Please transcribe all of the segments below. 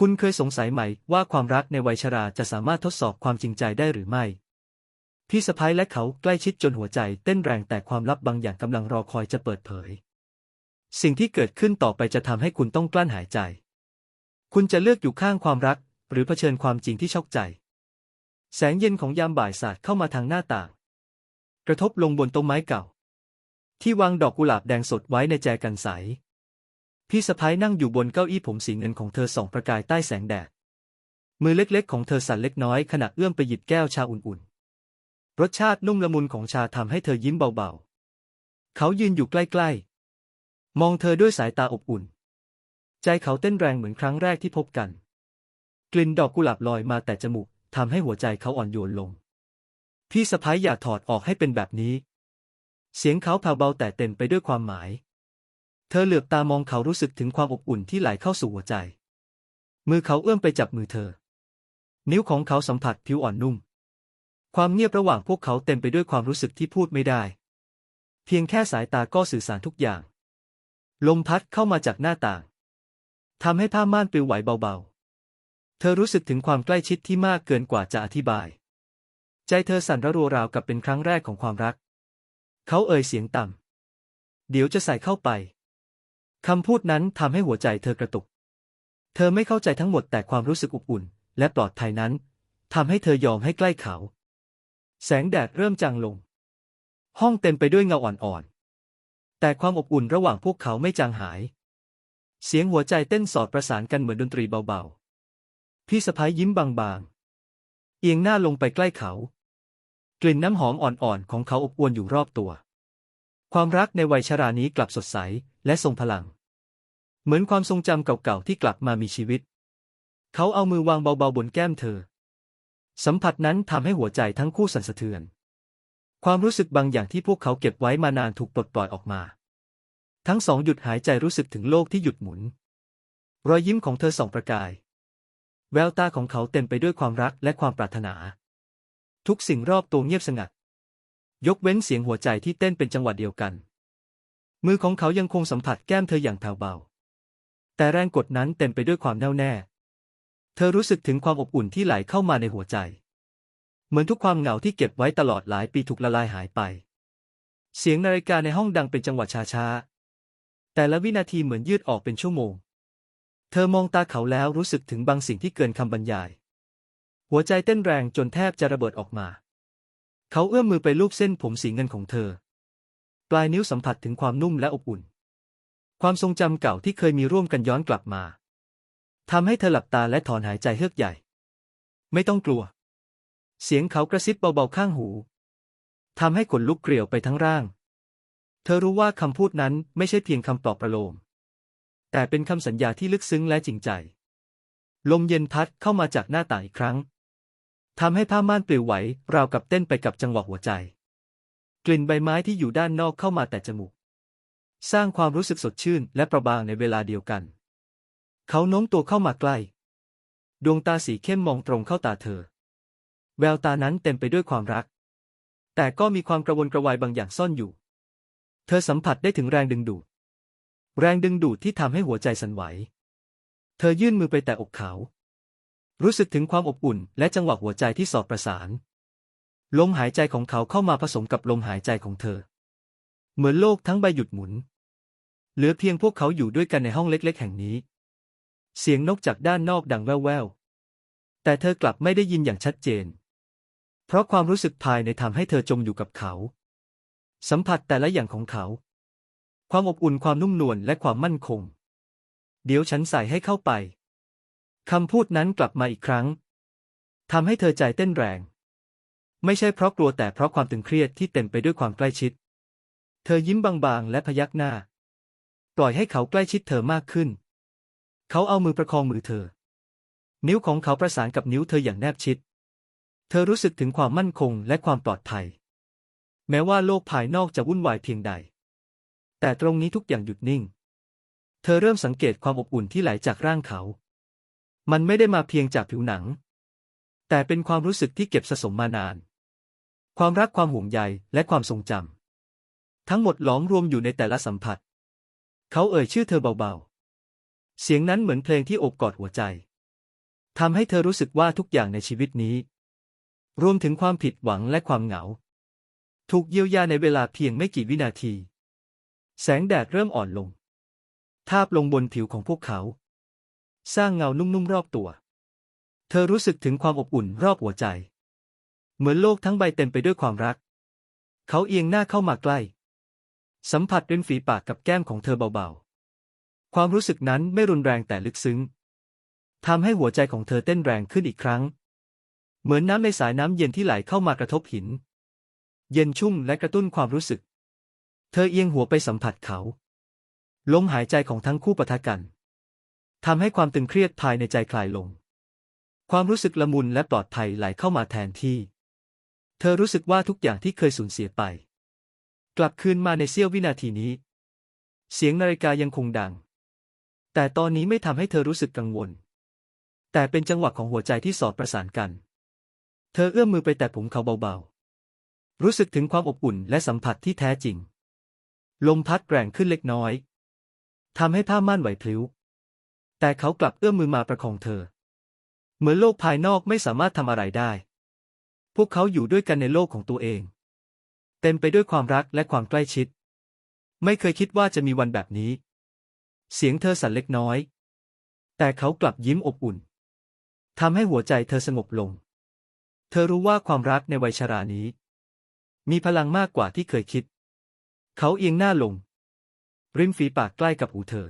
คุณเคยสงสัยไหมว่าความรักในวัยชราจะสามารถทดสอบความจริงใจได้หรือไม่ พี่สะพ้ายและเขาใกล้ชิดจนหัวใจเต้นแรงแต่ความลับบางอย่างกำลังรอคอยจะเปิดเผย สิ่งที่เกิดขึ้นต่อไปจะทำให้คุณต้องกลั้นหายใจ คุณจะเลือกอยู่ข้างความรัก หรือเผชิญความจริงที่ช็อกใจ แสงเย็นของยามบ่ายสาดเข้ามาทางหน้าต่าง กระทบลงบนต้นไม้เก่า ที่วางดอกกุหลาบแดงสดไว้ในแจกันใส พี่สะพ้ายนั่งอยู่บนเก้าอี้ผมสีเงินของเธอส่องประกายใต้แสงแดด มือเล็กๆ ของเธอสั่นเล็กน้อยขณะเอื้อมไปหยิบแก้วชาอุ่นๆ รสชาตินุ่มละมุนของชาทำให้เธอยิ้มเบาๆ เขายืนอยู่ใกล้ๆ มองเธอด้วยสายตาอบอุ่น ใจเขาเต้นแรงเหมือนครั้งแรกที่พบกัน กลิ่นดอกกุหลาบลอยมาแต่จมูกทำให้หัวใจเขาอ่อนโยนลง พี่สะพ้ายอย่าถอดออกให้เป็นแบบนี้ เสียงเขาแผ่วเบาแต่เต็มไปด้วยความหมาย ธอเหลือบตามองเขารู้สึกถึงความอบอุ่นที่ไหลเข้าสู่หัวใจ มือเขาเอื้อมไปจับมือเธอ นิ้วของเขาสัมผัสผิวอ่อนนุ่ม ความเงียบระหว่างพวกเขาเต็มไปด้วยความรู้สึกที่พูดไม่ได้ เพียงแค่สายตาก็สื่อสารทุกอย่าง ลมพัดเข้ามาจากหน้าต่างทำให้ผ้าม่านปลิวไหวเบาๆ เธอรู้สึกถึงความใกล้ชิดที่มากเกินกว่าจะอธิบาย ใจเธอสั่นระรัวราวกับเป็นครั้งแรกของความรัก เขาเอ่ยเสียงต่ำเดี๋ยวจะใส่เข้าไป คำพูดนั้นทำให้หัวใจเธอกระตุก เธอไม่เข้าใจทั้งหมดแต่ความรู้สึกอบอุ่น และปลอดภัยนั้นทำให้เธอยอมให้ใกล้เขา แสงแดดเริ่มจางลง ห้องเต็มไปด้วยเงาอ่อนๆ แต่ความอบอุ่นระหว่างพวกเขาไม่จางหาย เสียงหัวใจเต้นสอดประสานกันเหมือนดนตรีเบาๆ พี่สะพ้ายยิ้มบางๆ เอียงหน้าลงไปใกล้เขา กลิ่นน้ำหอมอ่อนๆ ของเขาอบอวลอยู่รอบตัว ความรักในวัยชรานี้กลับสดใสและทรงพลัง เหมือนความทรงจำเก่าๆที่กลับมามีชีวิต เขาเอามือวางเบาๆบนแก้มเธอ สัมผัสนั้นทำให้หัวใจทั้งคู่สั่นสะเทือน ความรู้สึกบางอย่างที่พวกเขาเก็บไว้มานานถูกปลดปล่อยออกมา ทั้งสองหยุดหายใจรู้สึกถึงโลกที่หยุดหมุน รอยยิ้มของเธอส่องประกาย แววตาของเขาเต็มไปด้วยความรักและความปรารถนา ทุกสิ่งรอบตัวเงียบสงัด ยกเว้นเสียงหัวใจที่เต้นเป็นจังหวะเดียวกัน มือของเขายังคงสัมผัสแก้มเธออย่างแผ่วเบา แต่แรงกดนั้นเต็มไปด้วยความแน่วแน่ เธอรู้สึกถึงความอบอุ่นที่ไหลเข้ามาในหัวใจ เหมือนทุกความเหงาที่เก็บไว้ตลอดหลายปีถูกละลายหายไป เสียงนาฬิกาในห้องดังเป็นจังหวะช้าๆ แต่ละวินาทีเหมือนยืดออกเป็นชั่วโมง เธอมองตาเขาแล้วรู้สึกถึงบางสิ่งที่เกินคำบรรยาย หัวใจเต้นแรงจนแทบจะระเบิดออกมา เขาเอื้อมมือไปลูบเส้นผมสีเงินของเธอ ปลายนิ้วสัมผัสถึงความนุ่มและอบอุ่น ความทรงจำเก่าที่เคยมีร่วมกันย้อนกลับมาทำให้เธอหลับตาและถอนหายใจเฮือกใหญ่ ไม่ต้องกลัว เสียงเขากระซิบเบาๆข้างหูทำให้ขนลุกเกลียวไปทั้งร่าง เธอรู้ว่าคำพูดนั้นไม่ใช่เพียงคำปลอบประโลม แต่เป็นคำสัญญาที่ลึกซึ้งและจริงใจ ลมเย็นพัดเข้ามาจากหน้าต่างอีกครั้งทำให้ผ้าม่านปลิวไหวราวกับเต้นไปกับจังหวะหัวใจ กลิ่นใบไม้ที่อยู่ด้านนอกเข้ามาแต่จมูก สร้างความรู้สึกสดชื่นและประบางในเวลาเดียวกัน เขาโน้มตัวเข้ามาใกล้ ดวงตาสีเข้มมองตรงเข้าตาเธอ แววตานั้นเต็มไปด้วยความรัก แต่ก็มีความกระวนกระวายบางอย่างซ่อนอยู่ เธอสัมผัสได้ถึงแรงดึงดูด แรงดึงดูดที่ทำให้หัวใจสั่นไหว เธอยื่นมือไปแตะอกเขา รู้สึกถึงความอบอุ่นและจังหวะหัวใจที่สอดประสาน ลมหายใจของเขาเข้ามาผสมกับลมหายใจของเธอ เหมือนโลกทั้งใบหยุดหมุน เหลือเพียงพวกเขาอยู่ด้วยกันในห้องเล็ก ๆ แห่งนี้ เสียงนกจากด้านนอกดังแว่วๆ แต่เธอกลับไม่ได้ยินอย่างชัดเจน เพราะความรู้สึกภายในทำให้เธอจมอยู่กับเขา สัมผัสแต่ละอย่างของเขา ความอบอุ่นความนุ่มนวลและความมั่นคง เดี๋ยวฉันใส่ให้เข้าไป คำพูดนั้นกลับมาอีกครั้งทำให้เธอใจเต้นแรง ไม่ใช่เพราะกลัวแต่เพราะความตึงเครียดที่เต็มไปด้วยความใกล้ชิด เธอยิ้มบางๆ และพยักหน้า ปล่อยให้เขาใกล้ชิดเธอมากขึ้น เขาเอามือประคองมือเธอ นิ้วของเขาประสานกับนิ้วเธออย่างแนบชิด เธอรู้สึกถึงความมั่นคงและความปลอดภัย แม้ว่าโลกภายนอกจะวุ่นวายเพียงใด แต่ตรงนี้ทุกอย่างหยุดนิ่ง เธอเริ่มสังเกตความอบอุ่นที่ไหลจากร่างเขา มันไม่ได้มาเพียงจากผิวหนัง แต่เป็นความรู้สึกที่เก็บสะสมมานาน ความรักความห่วงใยและความทรงจำทั้งหมดหลอมรวมอยู่ในแต่ละสัมผัส เขาเอ่ยชื่อเธอเบาๆ เสียงนั้นเหมือนเพลงที่อบกอดหัวใจทำให้เธอรู้สึกว่าทุกอย่างในชีวิตนี้ รวมถึงความผิดหวังและความเหงา ถูกเยียวยาในเวลาเพียงไม่กี่วินาที แสงแดดเริ่มอ่อนลง ทาบลงบนผิวของพวกเขา สร้างเงานุ่มๆรอบตัว เธอรู้สึกถึงความอบอุ่นรอบหัวใจ เหมือนโลกทั้งใบเต็มไปด้วยความรัก เขาเอียงหน้าเข้ามาใกล้ สัมผัสริมฝีปากกับแก้มของเธอเบาๆ ความรู้สึกนั้นไม่รุนแรงแต่ลึกซึ้งทำให้หัวใจของเธอเต้นแรงขึ้นอีกครั้ง เหมือนน้ำในสายน้ำเย็นที่ไหลเข้ามากระทบหิน เย็นชุ่มและกระตุ้นความรู้สึก เธอเอียงหัวไปสัมผัสเขา ลมหายใจของทั้งคู่ปะทะกันทำให้ความตึงเครียดภายในใจคลายลง ความรู้สึกละมุนและปลอดภัยไหลเข้ามาแทนที่ เธอรู้สึกว่าทุกอย่างที่เคยสูญเสียไป กลับคืนมาในเสี้ยววินาทีนี้ เสียงนาฬิกายังคงดัง แต่ตอนนี้ไม่ทำให้เธอรู้สึกกังวล แต่เป็นจังหวะของหัวใจที่สอดประสานกัน เธอเอื้อมมือไปแตะผมเขาเบาๆ รู้สึกถึงความอบอุ่นและสัมผัสที่แท้จริง ลมพัดแรงขึ้นเล็กน้อยทำให้ผ้าม่านไหวพลิ้ว แต่เขากลับเอื้อมมือมาประคองเธอ เหมือนโลกภายนอกไม่สามารถทำอะไรได้ พวกเขาอยู่ด้วยกันในโลกของตัวเอง เต็มไปด้วยความรักและความใกล้ชิด ไม่เคยคิดว่าจะมีวันแบบนี้ เสียงเธอสั่นเล็กน้อย แต่เขากลับยิ้มอบอุ่นทำให้หัวใจเธอสงบลง เธอรู้ว่าความรักในวัยชรานี้ มีพลังมากกว่าที่เคยคิด เขาเอียงหน้าลง ริมฝีปากใกล้กับหูเธอ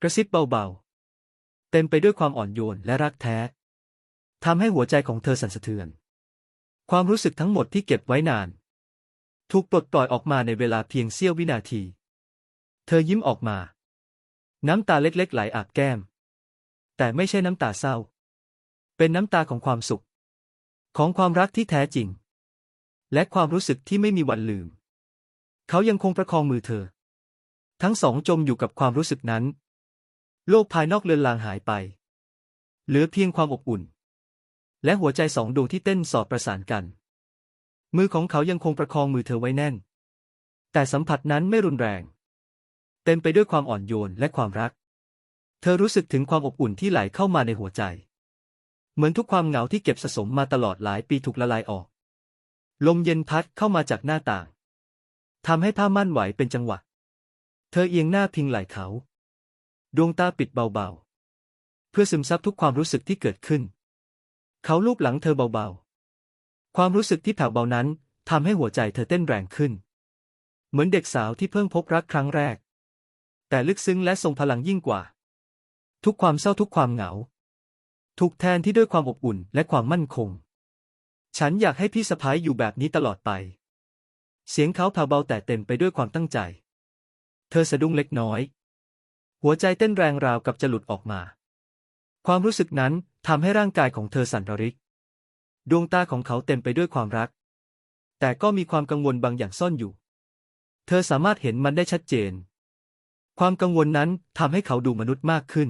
กระซิบเบาๆ เต็มไปด้วยความอ่อนโยนและรักแท้ทำให้หัวใจของเธอสั่นสะเทือน ความรู้สึกทั้งหมดที่เก็บไว้นาน ถูกปลดปล่อยออกมาในเวลาเพียงเสี้ยววินาที เธอยิ้มออกมา น้ำตาเล็กๆ ไหลอาบแก้ม แต่ไม่ใช่น้ำตาเศร้า เป็นน้ำตาของความสุข ของความรักที่แท้จริง และความรู้สึกที่ไม่มีวันลืม เขายังคงประคองมือเธอ ทั้งสองจมอยู่กับความรู้สึกนั้น โลกภายนอกเลือนลางหายไป เหลือเพียงความอบอุ่น และหัวใจสองดวงที่เต้นสอดประสานกัน มือของเขายังคงประคองมือเธอไว้แน่น แต่สัมผัสนั้นไม่รุนแรง เต็มไปด้วยความอ่อนโยนและความรัก เธอรู้สึกถึงความอบอุ่นที่ไหลเข้ามาในหัวใจ เหมือนทุกความเหงาที่เก็บสะสมมาตลอดหลายปีถูกละลายออก ลมเย็นพัดเข้ามาจากหน้าต่างทำให้ผ้าม่านไหวเป็นจังหวะ เธอเอียงหน้าพิงไหล่เขา ดวงตาปิดเบาๆ เพื่อซึมซับทุกความรู้สึกที่เกิดขึ้น เขาลูบหลังเธอเบาๆ ความรู้สึกที่แผ่วเบานั้นทำให้หัวใจเธอเต้นแรงขึ้น เหมือนเด็กสาวที่เพิ่งพบรักครั้งแรก แต่ลึกซึ้งและทรงพลังยิ่งกว่า ทุกความเศร้าทุกความเหงา ถูกแทนที่ด้วยความอบอุ่นและความมั่นคง ฉันอยากให้พี่สะพ้ายอยู่แบบนี้ตลอดไป เสียงเขาแผ่วเบาแต่เต็มไปด้วยความตั้งใจ เธอสะดุ้งเล็กน้อย หัวใจเต้นแรงราวกับจะหลุดออกมา ความรู้สึกนั้นทำให้ร่างกายของเธอสั่นระริก ดวงตาของเขาเต็มไปด้วยความรัก แต่ก็มีความกังวลบางอย่างซ่อนอยู่ เธอสามารถเห็นมันได้ชัดเจน ความกังวลนั้นทำให้เขาดูมนุษย์มากขึ้น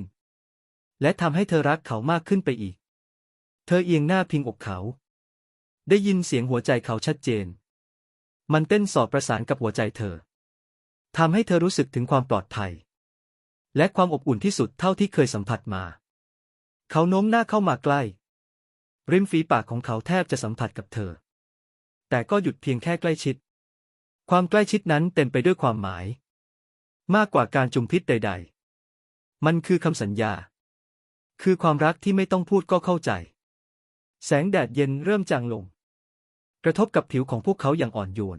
และทำให้เธอรักเขามากขึ้นไปอีก เธอเอียงหน้าพิงอกเขา ได้ยินเสียงหัวใจเขาชัดเจน มันเต้นสอดประสานกับหัวใจเธอทำให้เธอรู้สึกถึงความปลอดภัย และความอบอุ่นที่สุดเท่าที่เคยสัมผัสมา เขาโน้มหน้าเข้ามาใกล้ ริมฝีปากของเขาแทบจะสัมผัสกับเธอ แต่ก็หยุดเพียงแค่ใกล้ชิด ความใกล้ชิดนั้นเต็มไปด้วยความหมาย มากกว่าการจุมพิษใด ๆ มันคือคำสัญญา คือความรักที่ไม่ต้องพูดก็เข้าใจ แสงแดดเย็นเริ่มจางลง กระทบกับผิวของพวกเขาอย่างอ่อนโยน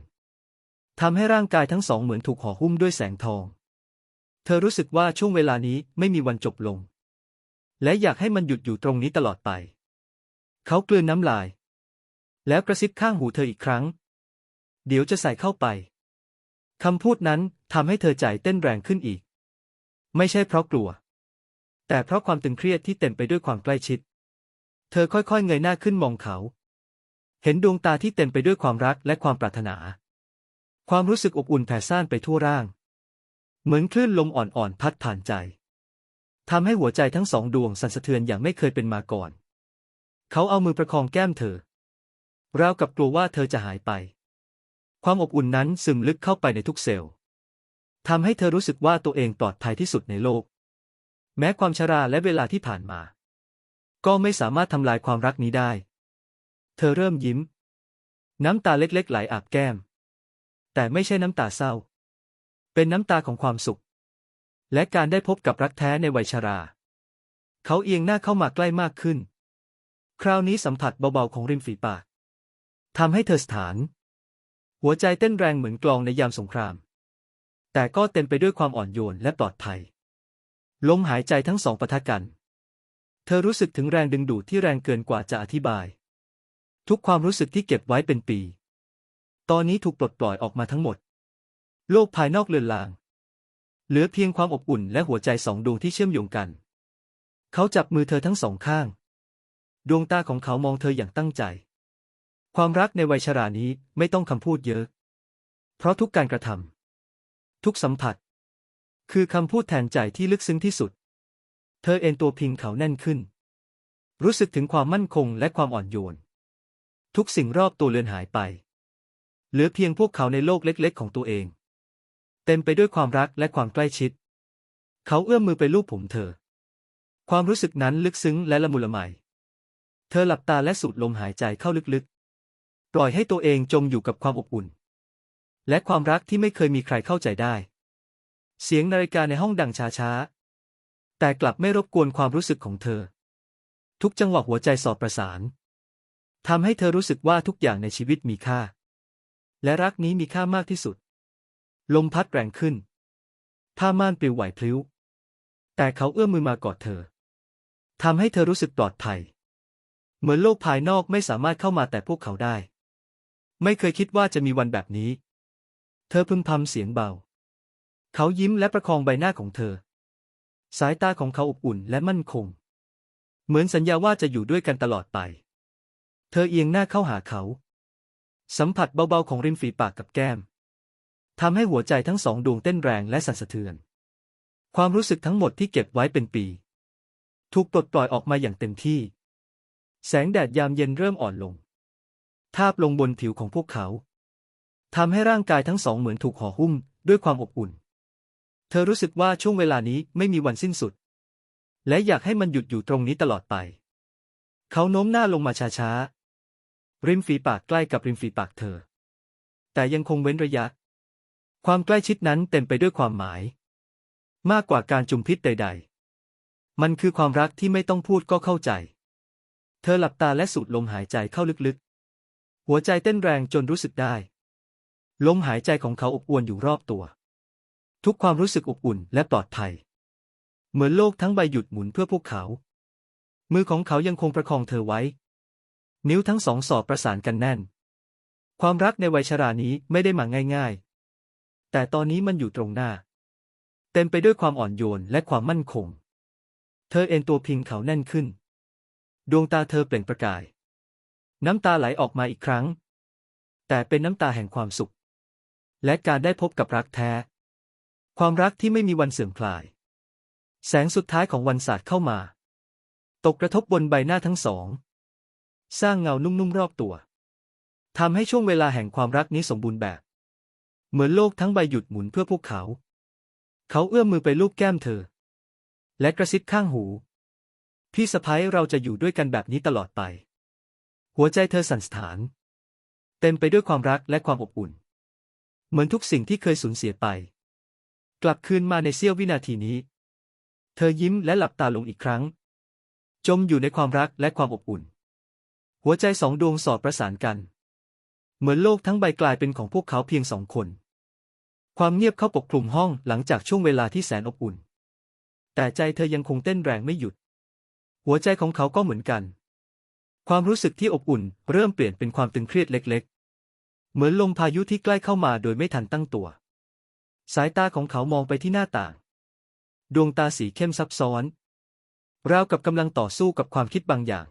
ทำให้ร่างกายทั้งสองเหมือนถูกห่อหุ้มด้วยแสงทอง เธอรู้สึกว่าช่วงเวลานี้ไม่มีวันจบลง และอยากให้มันหยุดอยู่ตรงนี้ตลอดไป เขากลืนน้ำลาย แล้วกระซิบข้างหูเธออีกครั้ง เดี๋ยวจะใส่เข้าไปคำพูดนั้นทำให้เธอใจเต้นแรงขึ้นอีก ไม่ใช่เพราะกลัว แต่เพราะความตึงเครียดที่เต็มไปด้วยความใกล้ชิด เธอค่อยๆเงยหน้าขึ้นมองเขา เห็นดวงตาที่เต็มไปด้วยความรักและความปรารถนา ความรู้สึกอบอุ่นแผ่ซ่านไปทั่วร่าง เหมือนคลื่นลมอ่อนๆพัดผ่านใจทำให้หัวใจทั้งสองดวงสั่นสะเทือนอย่างไม่เคยเป็นมาก่อน เขาเอามือประคองแก้มเธอ ราวกับกลัวว่าเธอจะหายไป ความอบอุ่นนั้นซึมลึกเข้าไปในทุกเซลล์ทำให้เธอรู้สึกว่าตัวเองปลอดภัยที่สุดในโลก แม้ความชราและเวลาที่ผ่านมา ก็ไม่สามารถทำลายความรักนี้ได้ เธอเริ่มยิ้ม น้ำตาเล็กๆ ไหลอาบแก้ม แต่ไม่ใช่น้ำตาเศร้า เป็นน้ำตาของความสุข และการได้พบกับรักแท้ในวัยชรา เขาเอียงหน้าเข้ามาใกล้มากขึ้น คราวนี้สัมผัสเบาๆของริมฝีปากทำให้เธอสถาน หัวใจเต้นแรงเหมือนกลองในยามสงคราม แต่ก็เต็มไปด้วยความอ่อนโยนและปลอดภัย ลมหายใจทั้งสองปะทะกัน เธอรู้สึกถึงแรงดึงดูดที่แรงเกินกว่าจะอธิบาย ทุกความรู้สึกที่เก็บไว้เป็นปี ตอนนี้ถูกปลดปล่อยออกมาทั้งหมด โลกภายนอกเลือนลาง เหลือเพียงความอบอุ่นและหัวใจสองดวงที่เชื่อมโยงกัน เขาจับมือเธอทั้งสองข้าง ดวงตาของเขามองเธออย่างตั้งใจ ความรักในวัยชรานี้ไม่ต้องคำพูดเยอะ เพราะทุกการกระทำทุกสัมผัส คือคำพูดแทนใจที่ลึกซึ้งที่สุด เธอเอ็นตัวพิงเขาแน่นขึ้น รู้สึกถึงความมั่นคงและความอ่อนโยน ทุกสิ่งรอบตัวเลือนหายไป เหลือเพียงพวกเขาในโลกเล็ก ๆ ของตัวเอง เต็มไปด้วยความรักและความใกล้ชิด เขาเอื้อมมือไปลูบผมเธอ ความรู้สึกนั้นลึกซึ้งและละมุนละไม เธอหลับตาและสูดลมหายใจเข้าลึกๆ ปล่อยให้ตัวเองจมอยู่กับความอบอุ่น และความรักที่ไม่เคยมีใครเข้าใจได้ เสียงนาฬิกาในห้องดังช้าๆ แต่กลับไม่รบกวนความรู้สึกของเธอ ทุกจังหวะหัวใจสอดประสานทำให้เธอรู้สึกว่าทุกอย่างในชีวิตมีค่า และรักนี้มีค่ามากที่สุด ลมพัดแรงขึ้น ผ้าม่านปลิวไหวพลิ้ว แต่เขาเอื้อมมือมากอดเธอทำให้เธอรู้สึกปลอดภัย เหมือนโลกภายนอกไม่สามารถเข้ามาแต่พวกเขาได้ ไม่เคยคิดว่าจะมีวันแบบนี้ เธอพึมพำเสียงเบา เขายิ้มและประคองใบหน้าของเธอ สายตาของเขาอบอุ่นและมั่นคง เหมือนสัญญาว่าจะอยู่ด้วยกันตลอดไป เธอเอียงหน้าเข้าหาเขา สัมผัสเบาๆของริมฝีปากกับแก้มทำให้หัวใจทั้งสองดวงเต้นแรงและสั่นสะเทือน ความรู้สึกทั้งหมดที่เก็บไว้เป็นปี ถูกปลดปล่อยออกมาอย่างเต็มที่ แสงแดดยามเย็นเริ่มอ่อนลง ทาบลงบนผิวของพวกเขาทำให้ร่างกายทั้งสองเหมือนถูกห่อหุ้มด้วยความอบอุ่น เธอรู้สึกว่าช่วงเวลานี้ไม่มีวันสิ้นสุด และอยากให้มันหยุดอยู่ตรงนี้ตลอดไป เขาโน้มหน้าลงมาช้าๆ ริมฝีปากใกล้กับริมฝีปากเธอ แต่ยังคงเว้นระยะ ความใกล้ชิดนั้นเต็มไปด้วยความหมาย มากกว่าการจุมพิษใด ๆ มันคือความรักที่ไม่ต้องพูดก็เข้าใจ เธอหลับตาและสูดลมหายใจเข้าลึกๆ หัวใจเต้นแรงจนรู้สึกได้ ลมหายใจของเขาอบอวลอยู่รอบตัว ทุกความรู้สึกอบอุ่นและปลอดภัย เหมือนโลกทั้งใบหยุดหมุนเพื่อพวกเขา มือของเขายังคงประคองเธอไว้ นิ้วทั้งสองสอบประสานกันแน่น ความรักในวัยชรานี้ไม่ได้มาง่ายๆ แต่ตอนนี้มันอยู่ตรงหน้า เต็มไปด้วยความอ่อนโยนและความมั่นคง เธอเอ็นตัวพิงเขาแน่นขึ้น ดวงตาเธอเปล่งประกาย น้ำตาไหลออกมาอีกครั้ง แต่เป็นน้ำตาแห่งความสุข และการได้พบกับรักแท้ ความรักที่ไม่มีวันเสื่อมคลาย แสงสุดท้ายของวันศาสตร์เข้ามา ตกกระทบบนใบหน้าทั้งสอง สร้างเงานุ่มๆรอบตัวทำให้ช่วงเวลาแห่งความรักนี้สมบูรณ์แบบ เหมือนโลกทั้งใบหยุดหมุนเพื่อพวกเขา เขาเอื้อมมือไปลูบแก้มเธอ และกระซิบข้างหู พี่สะพ้ยเราจะอยู่ด้วยกันแบบนี้ตลอดไป หัวใจเธอสั่นสถาน เต็มไปด้วยความรักและความอบอุ่น เหมือนทุกสิ่งที่เคยสูญเสียไป กลับคืนมาในเสี้ยววินาทีนี้ เธอยิ้มและหลับตาลงอีกครั้ง จมอยู่ในความรักและความอบอุ่น หัวใจสองดวงสอดประสานกัน เหมือนโลกทั้งใบกลายเป็นของพวกเขาเพียงสองคน ความเงียบเข้าปกคลุมห้องหลังจากช่วงเวลาที่แสนอบอุ่น แต่ใจเธอยังคงเต้นแรงไม่หยุด หัวใจของเขาก็เหมือนกัน ความรู้สึกที่อบอุ่นเริ่มเปลี่ยนเป็นความตึงเครียดเล็ก ๆ เหมือนลมพายุที่ใกล้เข้ามาโดยไม่ทันตั้งตัว สายตาของเขามองไปที่หน้าต่าง ดวงตาสีเข้มซับซ้อน ราวกับกำลังต่อสู้กับความคิดบางอย่าง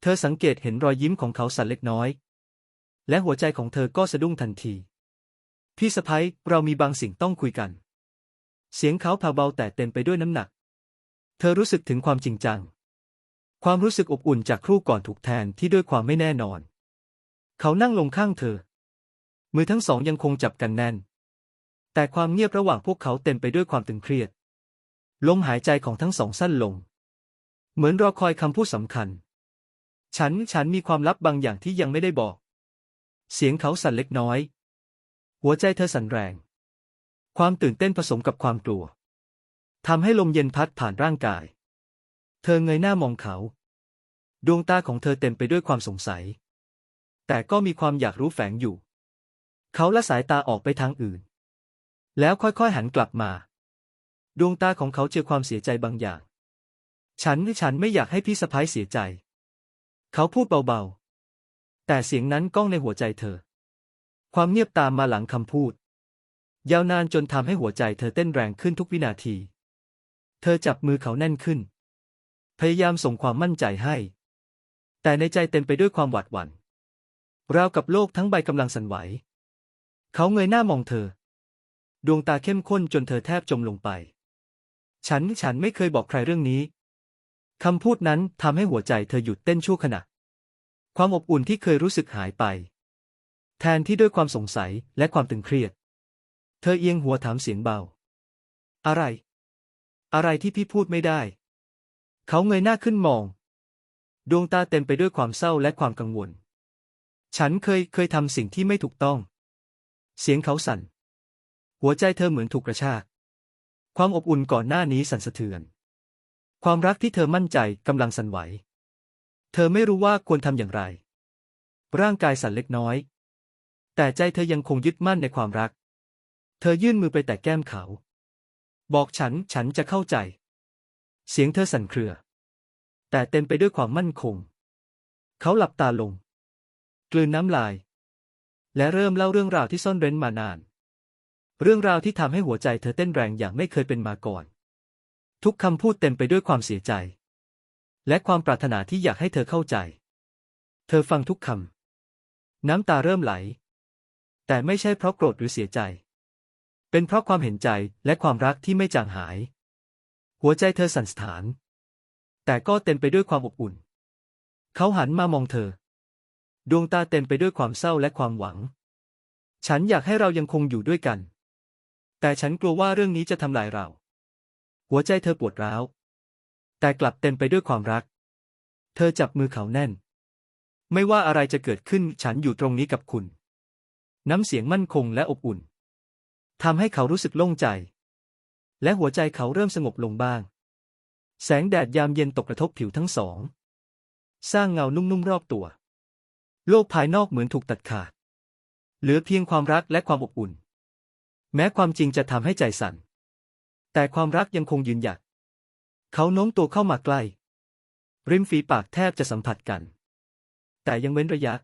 เธอสังเกตเห็นรอยยิ้มของเขาสั่นเล็กน้อย และหัวใจของเธอก็สะดุ้งทันที พี่สะพ้ยเรามีบางสิ่งต้องคุยกัน เสียงเขาแผ่วเบาแต่เต็มไปด้วยน้ำหนัก เธอรู้สึกถึงความจริงจัง ความรู้สึกอบอุ่นจากครู่ก่อนถูกแทนที่ด้วยความไม่แน่นอน เขานั่งลงข้างเธอ มือทั้งสองยังคงจับกันแน่น แต่ความเงียบระหว่างพวกเขาเต็มไปด้วยความตึงเครียด ลมหายใจของทั้งสองสั้นลง เหมือนรอคอยคำพูดสำคัญ ฉัน ฉันมีความลับบางอย่างที่ยังไม่ได้บอก เสียงเขาสั่นเล็กน้อย หัวใจเธอสั่นแรง ความตื่นเต้นผสมกับความกลัว ทำให้ลมเย็นพัดผ่านร่างกาย เธอเงยหน้ามองเขา ดวงตาของเธอเต็มไปด้วยความสงสัย แต่ก็มีความอยากรู้แฝงอยู่ เขาละสายตาออกไปทางอื่น แล้วค่อยๆหันกลับมา ดวงตาของเขาเจอความเสียใจบางอย่าง ฉันฉันไม่อยากให้พี่สะพ้ายเสียใจ เขาพูดเบาๆ แต่เสียงนั้นก้องในหัวใจเธอ ความเงียบตามมาหลังคำพูด ยาวนานจนทำให้หัวใจเธอเต้นแรงขึ้นทุกวินาที เธอจับมือเขาแน่นขึ้น พยายามส่งความมั่นใจให้ แต่ในใจเต็มไปด้วยความหวาดหวั่นราวกับโลกทั้งใบกำลังสั่นไหว เขาเงยหน้ามองเธอ ดวงตาเข้มข้นจนเธอแทบจมลงไป ฉันฉันไม่เคยบอกใครเรื่องนี้คำพูดนั้นทำให้หัวใจเธอหยุดเต้นชั่วขณะ ความอบอุ่นที่เคยรู้สึกหายไป แทนที่ด้วยความสงสัยและความตึงเครียด เธอเอียงหัวถามเสียงเบา อะไร อะไรที่พี่พูดไม่ได้ เขาเงยหน้าขึ้นมอง ดวงตาเต็มไปด้วยความเศร้าและความกังวล ฉันเคยเคยทำสิ่งที่ไม่ถูกต้อง เสียงเขาสั่น หัวใจเธอเหมือนถูกกระชาก ความอบอุ่นก่อนหน้านี้สั่นสะเทือน ความรักที่เธอมั่นใจกำลังสั่นไหว เธอไม่รู้ว่าควรทำอย่างไร ร่างกายสั่นเล็กน้อย แต่ใจเธอยังคงยึดมั่นในความรัก เธอยื่นมือไปแตะแก้มเขา บอกฉันฉันจะเข้าใจ เสียงเธอสั่นเครือ แต่เต็มไปด้วยความมั่นคง เขาหลับตาลง กลืนน้ำลาย และเริ่มเล่าเรื่องราวที่ซ่อนเร้นมานาน เรื่องราวที่ทำให้หัวใจเธอเต้นแรงอย่างไม่เคยเป็นมาก่อน ทุกคำพูดเต็มไปด้วยความเสียใจ และความปรารถนาที่อยากให้เธอเข้าใจ เธอฟังทุกคำน้ำตาเริ่มไหล แต่ไม่ใช่เพราะโกรธหรือเสียใจ เป็นเพราะความเห็นใจและความรักที่ไม่จางหาย หัวใจเธอสั่นสถาน แต่ก็เต็มไปด้วยความอบอุ่น เขาหันมามองเธอ ดวงตาเต็มไปด้วยความเศร้าและความหวัง ฉันอยากให้เรายังคงอยู่ด้วยกัน แต่ฉันกลัวว่าเรื่องนี้จะทำลายเรา หัวใจเธอปวดร้าว แต่กลับเต็มไปด้วยความรัก เธอจับมือเขาแน่น ไม่ว่าอะไรจะเกิดขึ้นฉันอยู่ตรงนี้กับคุณ น้ำเสียงมั่นคงและอบอุ่น ทำให้เขารู้สึกโล่งใจ และหัวใจเขาเริ่มสงบลงบ้าง แสงแดดยามเย็นตกกระทบผิวทั้งสอง สร้างเงานุ่มๆรอบตัว โลกภายนอกเหมือนถูกตัดขาด เหลือเพียงความรักและความอบอุ่น แม้ความจริงจะทำให้ใจสั่น แต่ความรักยังคงยืนหยัด เขาโน้มตัวเข้ามาใกล้ ริมฝีปากแทบจะสัมผัสกัน แต่ยังเว้นระยะ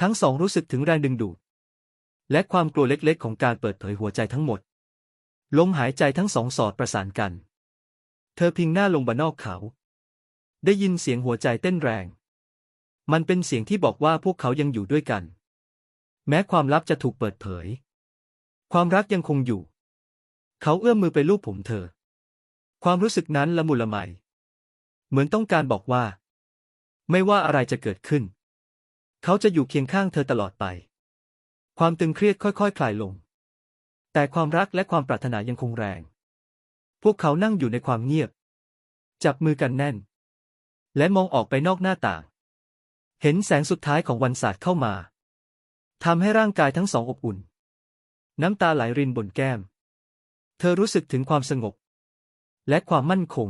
ทั้งสองรู้สึกถึงแรงดึงดูด และความกลัวเล็กๆ ของการเปิดเผยหัวใจทั้งหมด ลมหายใจทั้งสองสอดประสานกัน เธอพิงหน้าลงบนนอกเขา ได้ยินเสียงหัวใจเต้นแรง มันเป็นเสียงที่บอกว่าพวกเขายังอยู่ด้วยกัน แม้ความลับจะถูกเปิดเผย ความรักยังคงอยู่ เขาเอื้อมมือไปลูบผมเธอ ความรู้สึกนั้นละมุนละไม เหมือนต้องการบอกว่า ไม่ว่าอะไรจะเกิดขึ้น เขาจะอยู่เคียงข้างเธอตลอดไป ความตึงเครียดค่อยๆคคลายลง แต่ความรักและความปรารถนายังคงแรง พวกเขานั่งอยู่ในความเงียบ จับมือกันแน่น และมองออกไปนอกหน้าต่าง เห็นแสงสุดท้ายของวันศาสตร์เข้ามาทำให้ร่างกายทั้งสองอบอุ่น น้ำตาไหลรินบนแก้ม เธอรู้สึกถึงความสงบ และความมั่นคง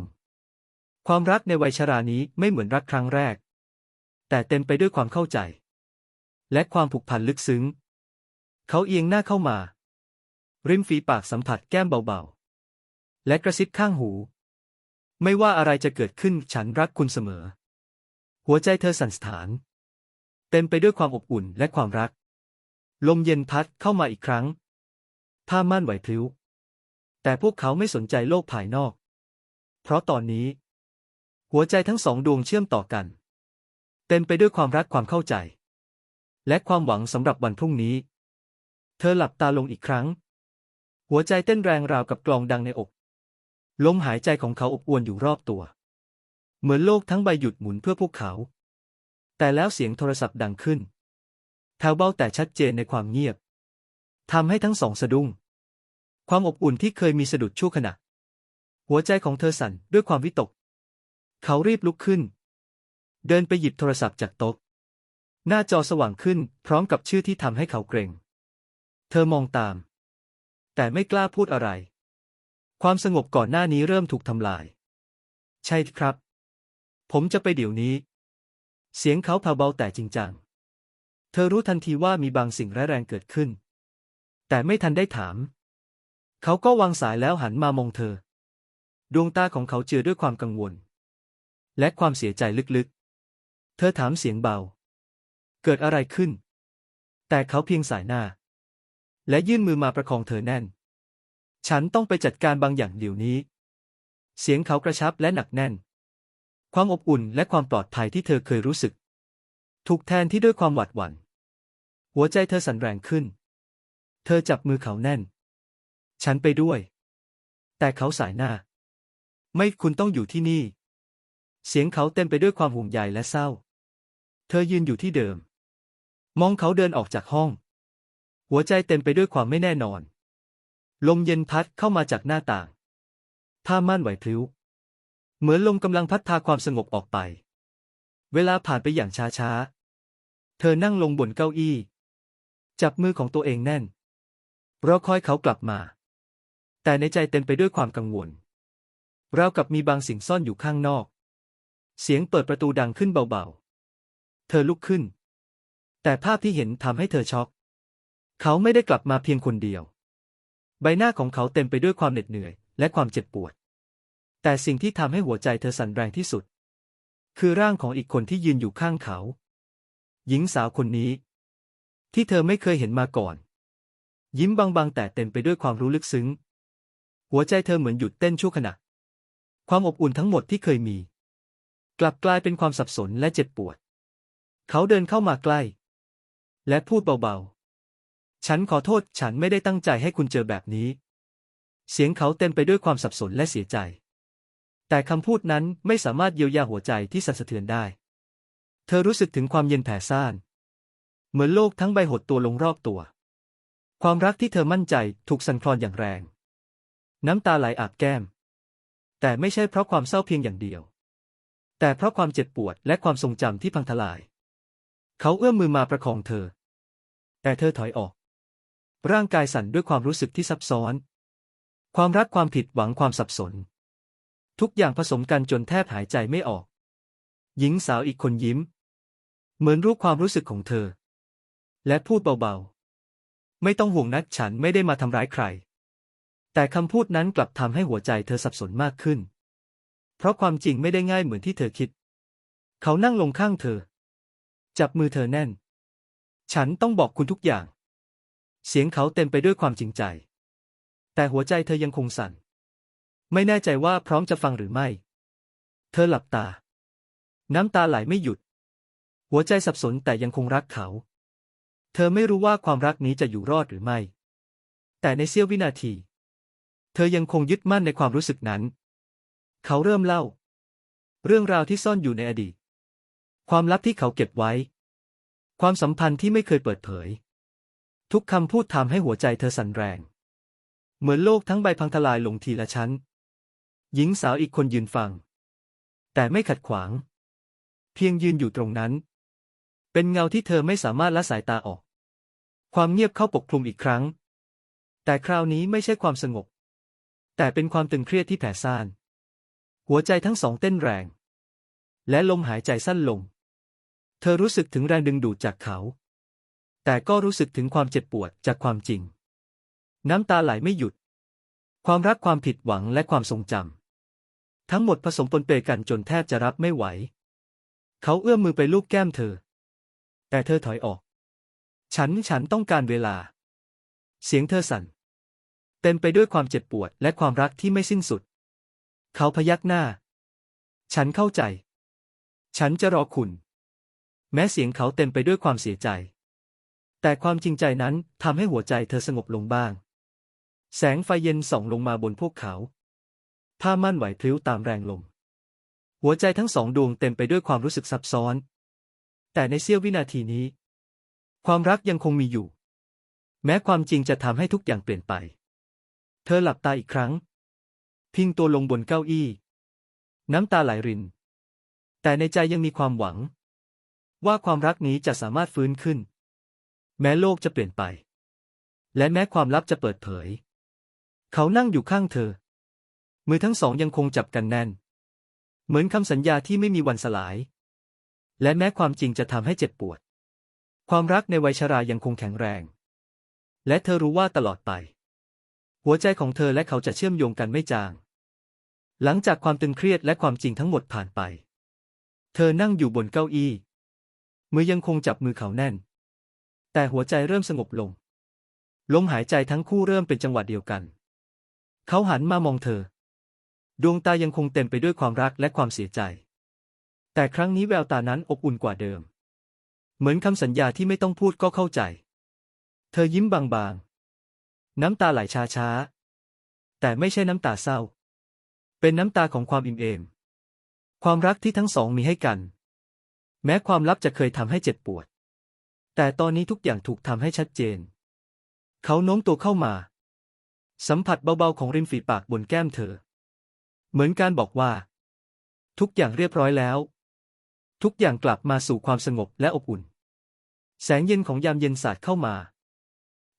ความรักในวัยชรานี้ไม่เหมือนรักครั้งแรก แต่เต็มไปด้วยความเข้าใจ และความผูกพันลึกซึ้ง เขาเอียงหน้าเข้ามา ริมฝีปากสัมผัสแก้มเบาๆ และกระซิบข้างหู ไม่ว่าอะไรจะเกิดขึ้นฉันรักคุณเสมอ หัวใจเธอสั่นสถาน เต็มไปด้วยความอบอุ่นและความรัก ลมเย็นพัดเข้ามาอีกครั้งผ้าม่านไหวพลิ้ว แต่พวกเขาไม่สนใจโลกภายนอก เพราะตอนนี้ หัวใจทั้งสองดวงเชื่อมต่อกัน เต็มไปด้วยความรักความเข้าใจ และความหวังสำหรับวันพรุ่งนี้ เธอหลับตาลงอีกครั้ง หัวใจเต้นแรงราวกับกลองดังในอก ลมหายใจของเขาอบอวลอยู่รอบตัว เหมือนโลกทั้งใบหยุดหมุนเพื่อพวกเขา แต่แล้วเสียงโทรศัพท์ดังขึ้นแถวเบาแต่ชัดเจนในความเงียบทำให้ทั้งสองสะดุ้ง ความอบอุ่นที่เคยมีสะดุดชั่วขณะ หัวใจของเธอสั่นด้วยความวิตก เขารีบลุกขึ้น เดินไปหยิบโทรศัพท์จากโต๊ะ หน้าจอสว่างขึ้นพร้อมกับชื่อที่ทำให้เขาเกรง เธอมองตาม แต่ไม่กล้าพูดอะไร ความสงบก่อนหน้านี้เริ่มถูกทำลาย ใช่ครับ ผมจะไปเดี๋ยวนี้ เสียงเขาเผาเบาแต่จริงจัง เธอรู้ทันทีว่ามีบางสิ่งร้ายแรงเกิดขึ้น แต่ไม่ทันได้ถาม เขาก็วางสายแล้วหันมามองเธอ ดวงตาของเขาเจือด้วยความกังวล และความเสียใจลึกๆ เธอถามเสียงเบา เกิดอะไรขึ้น แต่เขาเพียงสายหน้า และยื่นมือมาประคองเธอแน่น ฉันต้องไปจัดการบางอย่างเดี๋ยวนี้ เสียงเขากระชับและหนักแน่น ความอบอุ่นและความปลอดภัยที่เธอเคยรู้สึก ถูกแทนที่ด้วยความหวาดหวั่น หัวใจเธอสั่นแรงขึ้น เธอจับมือเขาแน่น ฉันไปด้วย แต่เขาสายหน้า ไม่คุณต้องอยู่ที่นี่ เสียงเขาเต็มไปด้วยความห่วงใยและเศร้า เธอยืนอยู่ที่เดิม มองเขาเดินออกจากห้อง หัวใจเต็มไปด้วยความไม่แน่นอน ลมเย็นพัดเข้ามาจากหน้าต่างผ้าม่านไหวพลิ้ว เหมือนลมกำลังพัดพาความสงบออกไป เวลาผ่านไปอย่างช้าๆ เธอนั่งลงบนเก้าอี้ จับมือของตัวเองแน่นรอคอยเขากลับมา แต่ในใจเต็มไปด้วยความกังวลราวกับมีบางสิ่งซ่อนอยู่ข้างนอก เสียงเปิดประตูดังขึ้นเบาๆ เธอลุกขึ้น แต่ภาพที่เห็นทำให้เธอช็อก เขาไม่ได้กลับมาเพียงคนเดียว ใบหน้าของเขาเต็มไปด้วยความเหน็ดเหนื่อย และความเจ็บปวด แต่สิ่งที่ทำให้หัวใจเธอสั่นแรงที่สุด คือร่างของอีกคนที่ยืนอยู่ข้างเขา หญิงสาวคนนี้ ที่เธอไม่เคยเห็นมาก่อน ยิ้มบางๆ แต่เต็มไปด้วยความรู้ลึกซึ้ง หัวใจเธอเหมือนหยุดเต้นชั่วขณะ ความอบอุ่นทั้งหมดที่เคยมี กลับกลายเป็นความสับสนและเจ็บปวด เขาเดินเข้ามาใกล้ และพูดเบาๆ ฉันขอโทษฉันไม่ได้ตั้งใจให้คุณเจอแบบนี้ เสียงเขาเต็มไปด้วยความสับสนและเสียใจ แต่คำพูดนั้นไม่สามารถเยียวยาหัวใจที่สั่นสะเทือนได้ เธอรู้สึกถึงความเย็นแผ่ซ่าน เหมือนโลกทั้งใบหดตัวลงรอบตัว ความรักที่เธอมั่นใจถูกสั่นคลอนอย่างแรง น้ำตาไหลอาบแก้ม แต่ไม่ใช่เพราะความเศร้าเพียงอย่างเดียว แต่เพราะความเจ็บปวดและความทรงจำที่พังทลาย เขาเอื้อมมือมาประคองเธอ แต่เธอถอยออก ร่างกายสั่นด้วยความรู้สึกที่ซับซ้อน ความรักความผิดหวังความสับสน ทุกอย่างผสมกันจนแทบหายใจไม่ออก หญิงสาวอีกคนยิ้ม เหมือนรู้ความรู้สึกของเธอ และพูดเบาๆ ไม่ต้องห่วงนักฉันไม่ได้มาทำร้ายใคร แต่คำพูดนั้นกลับทำให้หัวใจเธอสับสนมากขึ้น เพราะความจริงไม่ได้ง่ายเหมือนที่เธอคิด เขานั่งลงข้างเธอ จับมือเธอแน่น ฉันต้องบอกคุณทุกอย่าง เสียงเขาเต็มไปด้วยความจริงใจ แต่หัวใจเธอยังคงสั่น ไม่แน่ใจว่าพร้อมจะฟังหรือไม่ เธอหลับตา น้ำตาไหลไม่หยุด หัวใจสับสนแต่ยังคงรักเขา เธอไม่รู้ว่าความรักนี้จะอยู่รอดหรือไม่ แต่ในเสี้ยววินาที เธอยังคงยึดมั่นในความรู้สึกนั้น เขาเริ่มเล่า เรื่องราวที่ซ่อนอยู่ในอดีต ความลับที่เขาเก็บไว้ ความสัมพันธ์ที่ไม่เคยเปิดเผย ทุกคำพูดทำให้หัวใจเธอสั่นแรง เหมือนโลกทั้งใบพังทลายลงทีละชั้น หญิงสาวอีกคนยืนฟัง แต่ไม่ขัดขวาง เพียงยืนอยู่ตรงนั้น เป็นเงาที่เธอไม่สามารถละสายตาออก ความเงียบเข้าปกคลุมอีกครั้ง แต่คราวนี้ไม่ใช่ความสงบ แต่เป็นความตึงเครียดที่แผ่ซ่าน หัวใจทั้งสองเต้นแรง และลมหายใจสั้นลง เธอรู้สึกถึงแรงดึงดูดจากเขา แต่ก็รู้สึกถึงความเจ็บปวดจากความจริง น้ำตาไหลไม่หยุด ความรักความผิดหวังและความทรงจำทั้งหมดผสมปนเปกันจนแทบจะรับไม่ไหว เขาเอื้อมมือไปลูบแก้มเธอ แต่เธอถอยออก ฉันฉันต้องการเวลา เสียงเธอสั่น เต็มไปด้วยความเจ็บปวดและความรักที่ไม่สิ้นสุด เขาพยักหน้า ฉันเข้าใจ ฉันจะรอคุณ แม้เสียงเขาเต็มไปด้วยความเสียใจ แต่ความจริงใจนั้นทำให้หัวใจเธอสงบลงบ้าง แสงไฟเย็นส่องลงมาบนพวกเขา ผ้าม่านไหวพลิ้วตามแรงลม หัวใจทั้งสองดวงเต็มไปด้วยความรู้สึกซับซ้อน แต่ในเสี้ยววินาทีนี้ ความรักยังคงมีอยู่ แม้ความจริงจะทำให้ทุกอย่างเปลี่ยนไป เธอหลับตาอีกครั้ง พิงตัวลงบนเก้าอี้ น้ำตาไหลริน แต่ในใจยังมีความหวัง ว่าความรักนี้จะสามารถฟื้นขึ้น แม้โลกจะเปลี่ยนไป และแม้ความลับจะเปิดเผย เขานั่งอยู่ข้างเธอ มือทั้งสองยังคงจับกันแน่น เหมือนคำสัญญาที่ไม่มีวันสลาย และแม้ความจริงจะทำให้เจ็บปวด ความรักในวัยชรายังคงแข็งแรง และเธอรู้ว่าตลอดไป หัวใจของเธอและเขาจะเชื่อมโยงกันไม่จาง หลังจากความตึงเครียดและความจริงทั้งหมดผ่านไป เธอนั่งอยู่บนเก้าอี้ มือยังคงจับมือเขาแน่น แต่หัวใจเริ่มสงบลง ลมหายใจทั้งคู่เริ่มเป็นจังหวะเดียวกัน เขาหันมามองเธอ ดวงตายังคงเต็มไปด้วยความรักและความเสียใจ แต่ครั้งนี้แววตานั้นอบอุ่นกว่าเดิม เหมือนคำสัญญาที่ไม่ต้องพูดก็เข้าใจ เธอยิ้มบางๆ น้ำตาไหลช้าๆ แต่ไม่ใช่น้ำตาเศร้า เป็นน้ำตาของความอิ่มเอม ความรักที่ทั้งสองมีให้กัน แม้ความลับจะเคยทำให้เจ็บปวด แต่ตอนนี้ทุกอย่างถูกทำให้ชัดเจน เขาโน้มตัวเข้ามา สัมผัสเบาๆของริมฝีปากบนแก้มเธอ เหมือนการบอกว่า ทุกอย่างเรียบร้อยแล้ว ทุกอย่างกลับมาสู่ความสงบและอบอุ่น แสงเย็นของยามเย็นสาดเข้ามา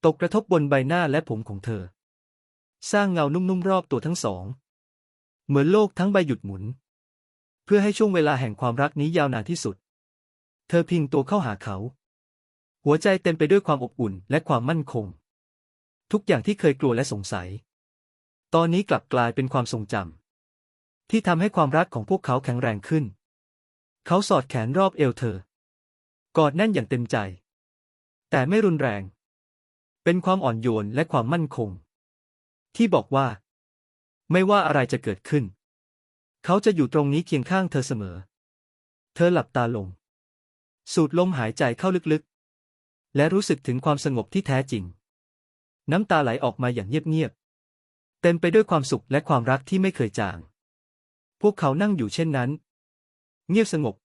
ตกกระทบบนใบหน้าและผมของเธอ สร้างเงานุ่มๆรอบตัวทั้งสอง เหมือนโลกทั้งใบหยุดหมุน เพื่อให้ช่วงเวลาแห่งความรักนี้ยาวนานที่สุด เธอพิงตัวเข้าหาเขา หัวใจเต็มไปด้วยความอบอุ่นและความมั่นคง ทุกอย่างที่เคยกลัวและสงสัย ตอนนี้กลับกลายเป็นความทรงจำที่ทำให้ความรักของพวกเขาแข็งแรงขึ้น เขาสอดแขนรอบเอวเธอ กอดแน่นอย่างเต็มใจ แต่ไม่รุนแรง เป็นความอ่อนโยนและความมั่นคง ที่บอกว่า ไม่ว่าอะไรจะเกิดขึ้น เขาจะอยู่ตรงนี้เคียงข้างเธอเสมอ เธอหลับตาลง สูดลมหายใจเข้าลึกๆ และรู้สึกถึงความสงบที่แท้จริง น้ำตาไหลออกมาอย่างเงียบๆ เต็มไปด้วยความสุขและความรักที่ไม่เคยจาง พวกเขานั่งอยู่เช่นนั้น เงียบสงบ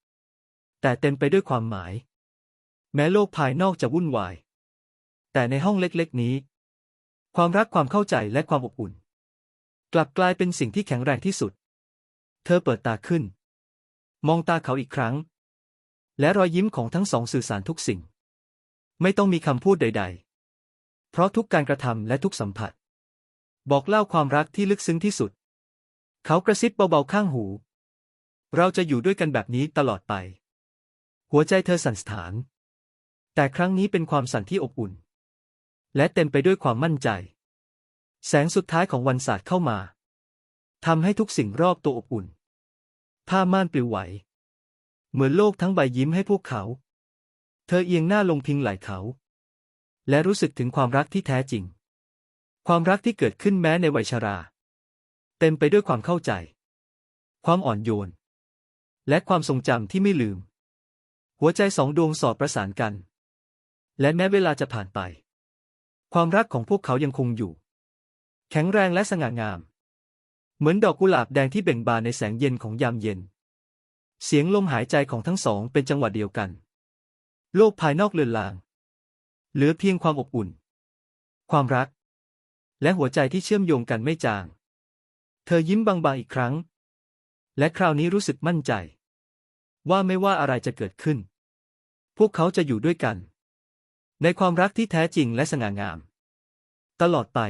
แต่เต็มไปด้วยความหมาย แม้โลกภายนอกจะวุ่นวาย แต่ในห้องเล็กๆนี้ ความรักความเข้าใจและความอบอุ่น กลับกลายเป็นสิ่งที่แข็งแรงที่สุด เธอเปิดตาขึ้น มองตาเขาอีกครั้ง และรอยยิ้มของทั้งสองสื่อสารทุกสิ่ง ไม่ต้องมีคำพูดใด ๆ เพราะทุกการกระทำและทุกสัมผัส บอกเล่าความรักที่ลึกซึ้งที่สุด เขากระซิบเบาๆข้างหู เราจะอยู่ด้วยกันแบบนี้ตลอดไป หัวใจเธอสั่นสถาน แต่ครั้งนี้เป็นความสั่นที่อบอุ่น และเต็มไปด้วยความมั่นใจ แสงสุดท้ายของวันศาสตร์เข้ามาทำให้ทุกสิ่งรอบตัวอบอุ่น ผ้าม่านปลิวไหว เหมือนโลกทั้งใบยิ้มให้พวกเขา เธอเอียงหน้าลงพิงไหล่เขา และรู้สึกถึงความรักที่แท้จริง ความรักที่เกิดขึ้นแม้ในวัยชรา เต็มไปด้วยความเข้าใจ ความอ่อนโยน และความทรงจำที่ไม่ลืม หัวใจสองดวงสอดประสานกัน และแม้เวลาจะผ่านไป ความรักของพวกเขายังคงอยู่ แข็งแรงและสง่างาม เหมือนดอกกุหลาบแดงที่เบ่งบานในแสงเย็นของยามเย็น เสียงลมหายใจของทั้งสองเป็นจังหวะเดียวกัน โลกภายนอกเลือนลาง เหลือเพียงความอบอุ่น ความรัก และหัวใจที่เชื่อมโยงกันไม่จาง เธอยิ้มบางๆอีกครั้ง และคราวนี้รู้สึกมั่นใจ ว่าไม่ว่าอะไรจะเกิดขึ้น พวกเขาจะอยู่ด้วยกัน ในความรักที่แท้จริงและสง่างาม ตลอดไป